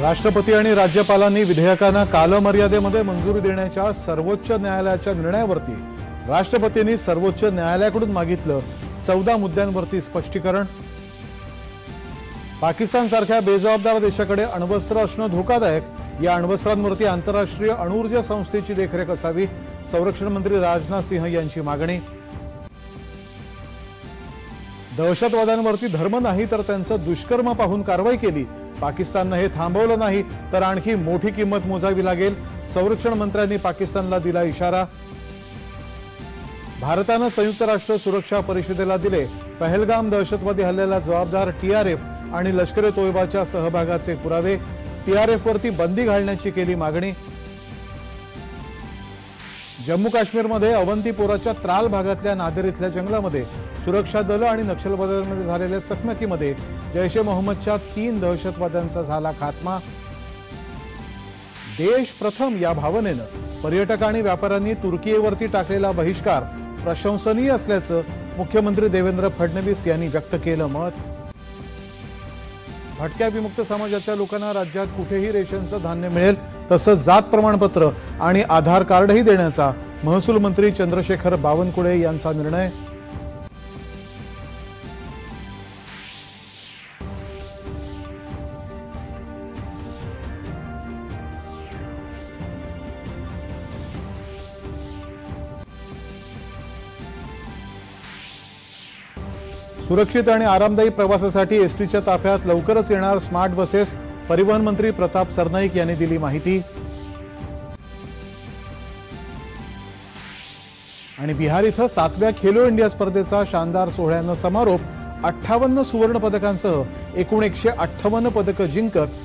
राष्ट्रपती आणि राज्यपालांनी विधेयकांना कालमर्यादेमध्ये मंजुरी देण्याच्या सर्वोच्च न्यायालयाच्या निर्णयावरती राष्ट्रपतींनी सर्वोच्च न्यायालयाकडून मागितलं चौदा मुद्द्यांवरती स्पष्टीकरण. पाकिस्तानसारख्या बेजबाबदार देशाकडे अण्वस्त्र असणं धोकादायक. या अण्वस्त्रांवरती आंतरराष्ट्रीय अणुऊर्जा संस्थेची देखरेख असावी संरक्षण मंत्री राजनाथ सिंह यांची मागणी. दहशतवाद्यांवरती धर्म नाही तर त्यांचं दुष्कर्म पाहून कारवाई केली पाकिस्ताननं हे थांबवलं नाही तर आणखी मोठी किंमत मोजावी लागेल. संरक्षण मंत्र्यांनी पाकिस्तानला दिला इशारा. भारतानं संयुक्त राष्ट्र सुरक्षा परिषदेला दिले. पहलगाम दहशतवादी हल्ल्याला जबाबदार टीआरएफ आणि लष्कर तोयबाच्या सहभागाचे पुरावे. टीआरएफवरती बंदी घालण्याची केली मागणी. जम्मू काश्मीरमध्ये अवंतीपोराच्या त्राल भागातल्या नादेर इथल्या जंगलामध्ये सुरक्षा दलं आणि नक्षलवाद्यांमध्ये झालेल्या चकमकीमध्ये जैश ए मोहम्मदच्या तीन दहशतवाद्यांचा झाला खात्मा. देश प्रथम या भावनेनं पर्यटक आणि व्यापाऱ्यांनी तुर्कीयेवरती टाकलेला बहिष्कार प्रशंसनीय असल्याचं मुख्यमंत्री देवेंद्र फडणवीस यांनी व्यक्त केलं मत. भटक्या विमुक्त समाजाच्या लोकांना राज्यात कुठेही रेशनचं धान्य मिळेल तसंच जात प्रमाणपत्र आणि आधार कार्डही देण्याचा महसूल मंत्री चंद्रशेखर बावनकुळे यांचा निर्णय. सुरक्षित आणि आरामदायी प्रवासासाठी एसटीच्या ताफ्यात लवकरच येणार स्मार्ट बसेस परिवहन मंत्री प्रताप सरनाईक यांनी दिली माहिती. आणि बिहार इथं सातव्या खेलो इंडिया स्पर्धेचा शानदार सोहळ्यानं समारोप अठ्ठावन्न सुवर्ण पदकांसह एकूण एकशे अठ्ठावन्न पदकं जिंकत